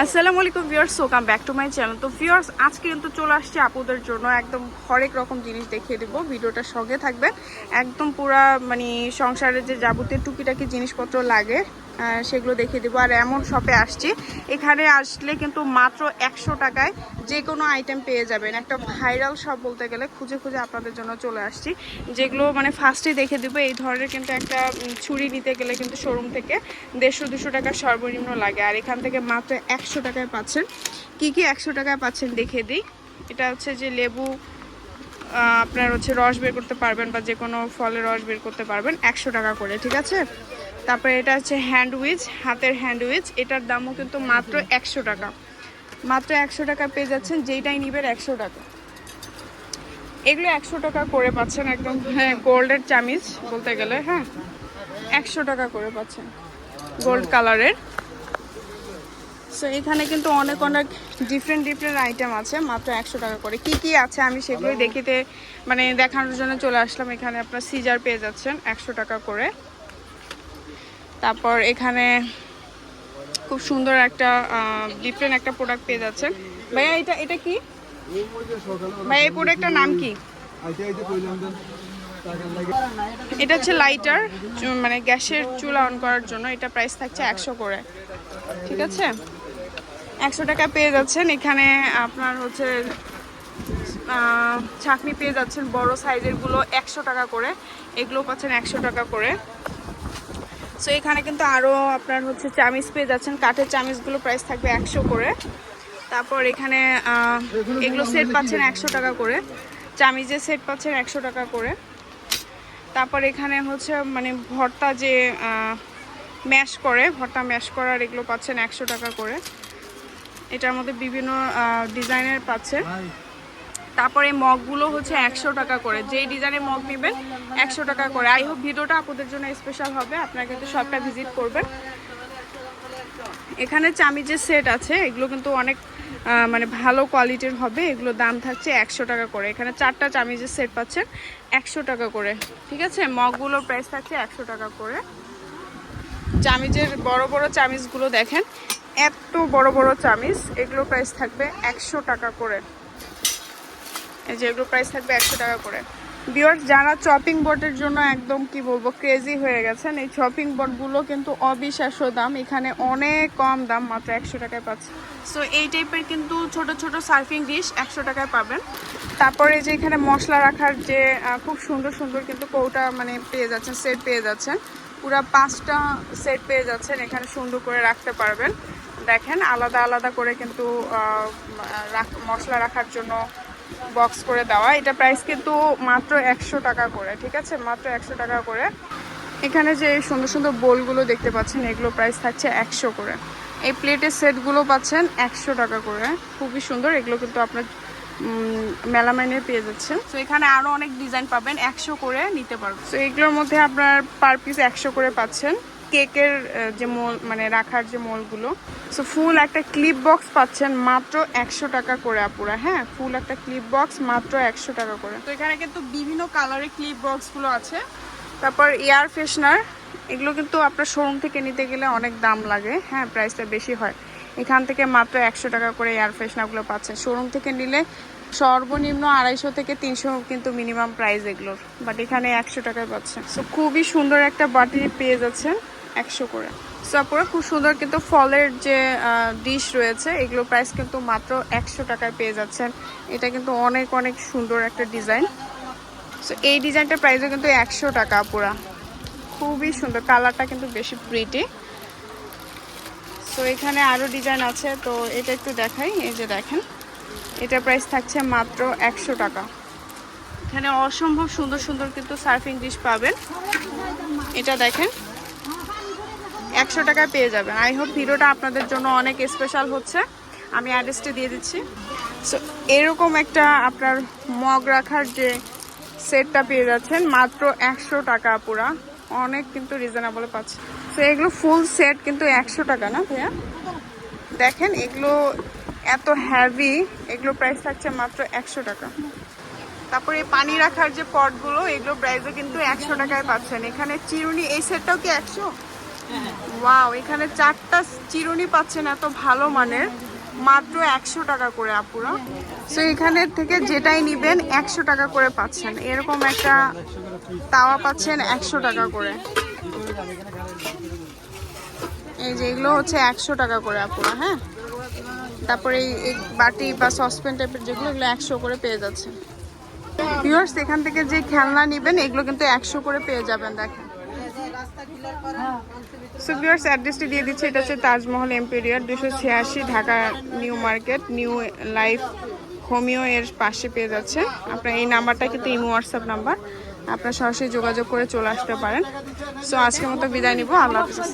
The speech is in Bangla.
আসসালামু আলাইকুম viewers welcome back to my channel তো ভিউয়ার্স, আজকে কিন্তু চলে আসছে আপুদের জন্য একদম হরেক রকম জিনিস দেখিয়ে দেবো। ভিডিওটা সঙ্গে থাকবে একদম পুরা মানে সংসারের যে যাবতীয় টুকিটাকি জিনিসপত্র লাগে। সেগুলো দেখিয়ে দেবো। আর এমন শপে আসছি, এখানে আসলে কিন্তু মাত্র একশো টাকায় যে কোনো আইটেম পেয়ে যাবেন। একটা ভাইরাল শপ বলতে গেলে খুঁজে খুঁজে আপনাদের জন্য চলে আসছি। যেগুলো মানে ফার্স্টে দেখে দেবো। এই ধরনের কিন্তু একটা ছুরি নিতে গেলে কিন্তু শোরুম থেকে দেড়শো, দুশো টাকা সর্বনিম্ন লাগে। আর এখান থেকে মাত্র একশো টাকায় পাচ্ছেন। কি কি একশো টাকায় পাচ্ছেন দেখে দিই। এটা হচ্ছে যে লেবু আপনার হচ্ছে রস বের করতে পারবেন বা যে কোনো ফলের রস বের করতে পারবেন একশো টাকা করে, ঠিক আছে? তারপরে এটা হচ্ছে হ্যান্ডউইচ হাতের হ্যান্ডউইচ। এটার দামও কিন্তু মাত্র একশো টাকা। মাত্র একশো টাকা পেয়ে যাচ্ছেন যেইটাই নিবেন একশো টাকা। এগুলো একশো টাকা করে পাচ্ছেন একদম হ্যাঁ গোল্ডের চামিচ বলতে গেলে হ্যাঁ। একশো টাকা করে পাচ্ছেন গোল্ড কালারের। সো এখানে কিন্তু অনেক অনেক ডিফারেন্ট ডিফারেন্ট আইটেম আছে মাত্র একশো টাকা করে। কি কি আছে আমি সেগুলোই দেখিতে মানে দেখানোর জন্য চলে আসলাম। এখানে আপনার সিজার পেয়ে যাচ্ছেন একশো টাকা করে। তারপর এখানে খুব সুন্দর একটা ডিফারেন্ট একটা প্রোডাক্ট পেয়ে যাচ্ছেন ভাইয়া, এটা এটা কি? ভাইয়া, এই প্রোডাক্টটার নাম কি? এটা হচ্ছে লাইটার মানে গ্যাসের চুলা অন করার জন্য। এটা প্রাইস থাকছে একশো করে। ঠিক আছে? একশো টাকা পেয়ে যাচ্ছেন। এখানে আপনার হচ্ছে ছাকনি পেয়ে যাচ্ছেন। বড় সাইজেরগুলো একশো টাকা করে। এগুলো পাচ্ছেন একশো টাকা করে। সো এখানে কিন্তু আরও আপনার হচ্ছে চামিচ পেয়ে যাচ্ছেন। কাঠের চামিচগুলো প্রাইস থাকবে একশো করে। তারপর এখানে এগুলো সেট পাচ্ছেন একশো টাকা করে। চামিজের সেট পাচ্ছেন একশো টাকা করে। তারপর এখানে হচ্ছে মানে ভর্তা যে ম্যাশ করে, ভর্তা ম্যাশ করার এগুলো পাচ্ছেন একশো টাকা করে। এটার মধ্যে বিভিন্ন ডিজাইনের পাচ্ছেন তারপরে মগগুলো হচ্ছে একশো টাকা করে। যেই ডিজাইনের মগ নেবেন, একশো টাকা করে। আই হোপ ভিডিওটা আপনাদের জন্য স্পেশাল হবে। আপনারা কিন্তু সবটা ভিজিট করবেন। এখানে চামিজের সেট আছে। এগুলো কিন্তু অনেক মানে ভালো কোয়ালিটির হবে। এগুলো দাম থাকছে একশো টাকা করে। এখানে চারটা চামিজের সেট পাচ্ছেন, একশো টাকা করে। ঠিক আছে? মগগুলোর প্রাইস থাকছে একশো টাকা করে। চামিজের বড় বড় চামিজগুলো দেখেন। এত বড় বড় চামিজ এগুলো প্রাইস থাকবে একশো টাকা করে। এই যে এগুলো প্রাইস থাকবে একশো টাকা করে। বিয়ার যারা চপিং বোর্ডের জন্য একদম কি বলব ক্রেজি হয়ে গেছেন, এই চপিং বোর্ডগুলো কিন্তু অবিশ্বাস্য দাম। এখানে অনেক কম দাম, মাত্র একশো টাকায় পাচ্ছে সো এই টাইপের কিন্তু ছোট ছোট সার্ফিং ডিশ একশো টাকায় পাবেন। তারপরে যে এখানে মশলা রাখার যে খুব সুন্দর সুন্দর কিন্তু কৌটা মানে পেয়ে যাচ্ছেন সেট পেয়ে যাচ্ছেন। পুরো পাঁচটা সেট পেয়ে যাচ্ছেন, এখানে সুন্দর করে রাখতে পারবেন। দেখেন, আলাদা আলাদা করে কিন্তু মশলা রাখার জন্য বক্স করে দেওয়া। এটা প্রাইস কিন্তু মাত্র একশো টাকা করে, ঠিক আছে? মাত্র একশো টাকা করে। এখানে যে সুন্দর সুন্দর বোলগুলো দেখতে পাচ্ছেন, এগুলো প্রাইস থাকছে একশো করে। এই প্লেটের সেটগুলো পাচ্ছেন একশো টাকা করে। খুবই সুন্দর, এগুলো কিন্তু আপনার মেলামাইনে পেয়ে যাচ্ছেন। তো এখানে আরও অনেক ডিজাইন পাবেন, একশো করে নিতে পারবেন। তো এগুলোর মধ্যে আপনার পার পিস একশো করে পাচ্ছেন। কেকের যে মোল মানে রাখার যে মোলগুলো। সো ফুল একটা ক্লিপ বক্স পাচ্ছেন মাত্র একশো টাকা করে আপুরা হ্যাঁ? ফুল একটা ক্লিপ বক্স মাত্র একশো টাকা করে। তো এখানে কিন্তু বিভিন্ন কালারের ক্লিপ বক্সগুলো আছে। তারপর এয়ার ফ্রেশনার এগুলো কিন্তু আপনার শোরুম থেকে নিতে গেলে অনেক দাম লাগে হ্যাঁ? প্রাইসটা বেশি হয়। এখান থেকে মাত্র একশো টাকা করে এয়ার ফ্রেশনারগুলো পাচ্ছেন। শোরুম থেকে নিলে সর্বনিম্ন আড়াইশো থেকে তিনশো কিন্তু মিনিমাম প্রাইস এগুলোর। বাট এখানে একশো টাকায় পাচ্ছেন। সো খুবই সুন্দর একটা বাটি পেয়ে যাচ্ছেন। একশো করে। সো আপনারা খুব সুন্দর কিন্তু ফলের যে ডিশ রয়েছে এগুলো প্রাইস কিন্তু মাত্র একশো টাকায় পেয়ে যাচ্ছেন। এটা কিন্তু অনেক অনেক সুন্দর একটা ডিজাইন সো এই ডিজাইনটার প্রাইসও কিন্তু একশো টাকা পুরা খুবই সুন্দর। কালারটা কিন্তু বেশি প্রিটি সো এখানে আরও ডিজাইন আছে। তো, এটা একটু দেখাই। এই যে দেখেন এটা প্রাইস থাকছে মাত্র একশো টাকা। এখানে অসম্ভব সুন্দর সুন্দর কিন্তু সার্ফিং ডিশ পাবেন। এটা দেখেন একশো টাকায় পেয়ে যাবেন। আই হোপ ভিডিওটা আপনাদের জন্য অনেক স্পেশাল হচ্ছে। আমি অ্যাড্রেসটা দিয়ে দিচ্ছি। সো এরকম একটা আপনার মগ রাখার যে সেটটা পেয়ে যাচ্ছেন, মাত্র একশো টাকা পুরা। অনেক কিন্তু রিজনেবলে পাচ্ছে। তো এগুলো ফুল সেট কিন্তু একশো টাকা না ভাইয়া? দেখেন, এগুলো এত হ্যাভি এগুলো প্রাইস থাকছে মাত্র একশো টাকা। তারপরে পানি রাখার যে পটগুলো এগুলো প্রাইসও কিন্তু একশো টাকায় পাচ্ছেন। এখানে চিরুনি, এই সেটটাও কি একশো? ওয়াও এখানে চারটা চিরুনি পাচ্ছেন, এত ভালো মানের। মাত্র একশো টাকা করে আপুরা। সো এখানে থেকে যেটাই নিবেন, একশো টাকা করে পাচ্ছেন। এরকম একটা তাওয়া পাচ্ছেন, একশো টাকা করে। এই যে এগুলো হচ্ছে একশো টাকা করে আপুরা হ্যাঁ? তারপরে এই বাটি বা সসপ্যান টাইপের যেগুলো, এগুলো একশো করে পেয়ে যাচ্ছে ভিউয়ার্স এখান থেকে যে খেলনা নেবেন, এগুলো কিন্তু একশো করে পেয়ে যাবেন, দেখেন। সো অ্যাড্রেসটি দিয়ে দিচ্ছে। এটা হচ্ছে তাজমহল এম্পেরিয়ার দুশো ছিয়াশি Dhaka new market, new life homeo এর পাশে পেয়ে যাচ্ছে। আপনার এই নাম্বারটা কিন্তু ইমো, হোয়াটসঅ্যাপ নাম্বার। আপনার সরাসরি যোগাযোগ করে চলে আসতে পারেন। সো আজকের মতো বিদায় নিব। আল্লাহ হাফিজ।